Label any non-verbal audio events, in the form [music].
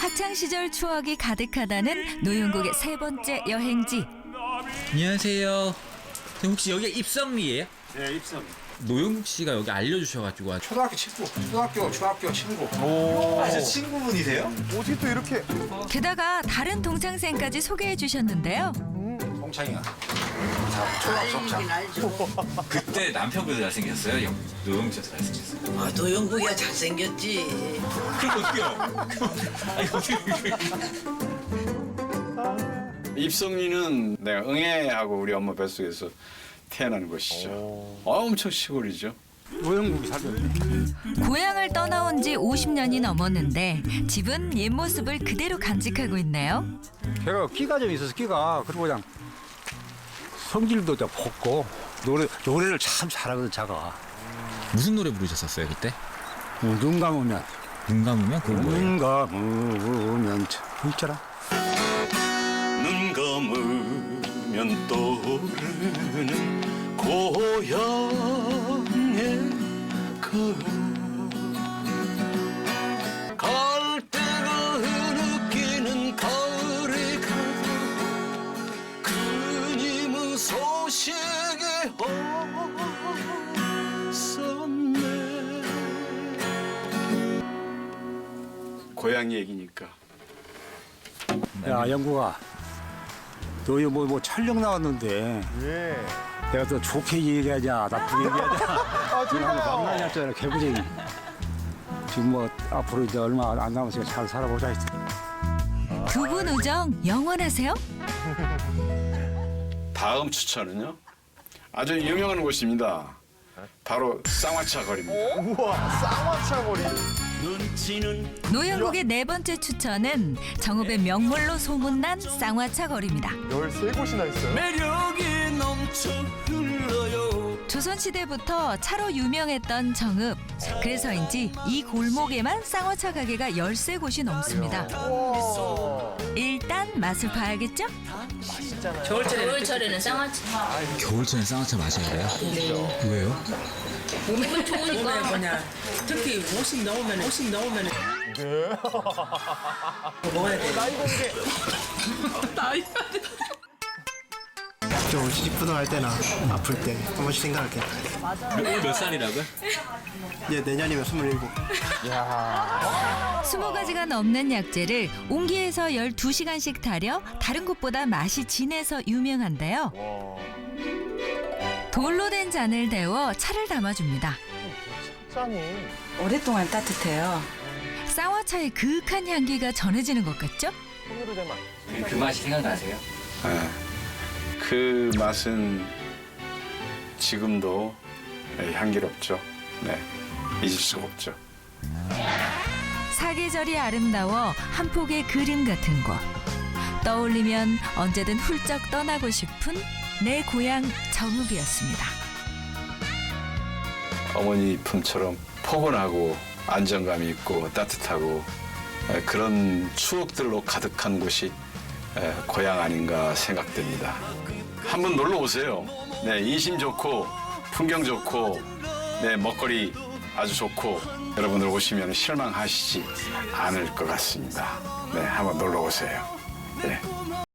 학창 시절 추억이 가득하다는 노영국의 세 번째 여행지. 안녕하세요. 네, 혹시 여기 입성리예요? 네, 입성. 노영국 씨가 여기 알려주셔가지고 초등학교 친구, 초등학교, 중학교 친구. 아, 저 친구분이세요? 어떻게 또 이렇게 게다가 다른 동창생까지 소개해 주셨는데요. 초등학교 동창. 그때 남편보다 잘생겼어요? 영- 노영국 씨가 잘생겼어요? 아, 도영국이야 잘생겼지. 그럼 어떡해요? 아니 어떻게 입성리는 내가 응애하고 우리 엄마 뱃속에서 태어난 곳이죠. 어, 엄청 시골이죠. 노영국이 살던. 고향을 떠나온 지 50년이 넘었는데 집은 옛 모습을 그대로 간직하고 있네요. 걔가 끼가 좀 있어서 끼가 그리고 그냥 성질도 좀 곱고 노래 노래를 참 잘하거든 자가. 무슨 노래 부르셨었어요 그때? 어, 눈 감으면 눈 감으면 그거 뭐예요? 눈 감으면 그 있잖아. 눈 감으면 떠오르는 고향 갈대가 흐느끼는 고향 얘기니까 야 영국아, 너희 뭐, 뭐 촬영 나왔는데 예. 내가 또 좋게 얘기하냐 나쁘게 얘기하냐. [laughs] 아 지금 만나지 않잖아 개구쟁이. 지금 뭐 앞으로 이제 얼마 안 남았으니까 잘 살아보자 했어. 두분 우정 영원하세요? 다음 추천은요 아주 유명한 곳입니다 바로 쌍화차 거리입니다 우와 쌍화차 거리. 노영국의 네 번째 추천은 정읍의 명물로 소문난 쌍화차 거리입니다. 13곳이나 있어요. 매력이 넘쳐 흘러요 조선시대부터 차로 유명했던 정읍. 그래서인지 이 골목에만 쌍화차 가게가 13곳이 넘습니다. 우와. 일단 맛을 봐야겠죠? 겨울철에는 쌍화차 겨울철엔 쌍화차 마셔야 돼요? 왜요? 몸에 좋으니까 뭐냐 특히 50 넘으면 50 넘으면 먹어야 돼. 나이 공개. [laughs] 좀 찌뿌둥할 때나 아플 때 한 번씩 생각할게. 몇 살이라고요? 이제 내년이면 27. 스무 가지가 넘는 약재를 옹기에서 12시간씩 달여 다른 곳보다 맛이 진해서 유명한데요. 돌로 된 잔을 데워 차를 담아줍니다. 짠이. 오랫동안 따뜻해요. 쌍화차의 그윽한 향기가 전해지는 것 같죠? 그 맛이 생각나세요? 예. 그 맛은 지금도 예, 향기롭죠 네 잊을 수가 없죠 사계절이 아름다워 한 폭의 그림 같은 곳. 떠올리면 언제든 훌쩍 떠나고 싶은 내 고향 정읍이었습니다. 어머니 품처럼 포근하고 안정감이 있고 따뜻하고 예, 그런 추억들로 가득한 곳이 예, 고향 아닌가 생각됩니다. 한번 놀러 오세요. 네, 인심 좋고 풍경 좋고 네, 먹거리 아주 좋고 여러분들 오시면 실망하시지 않을 것 같습니다. 네, 한번 놀러 오세요. 네.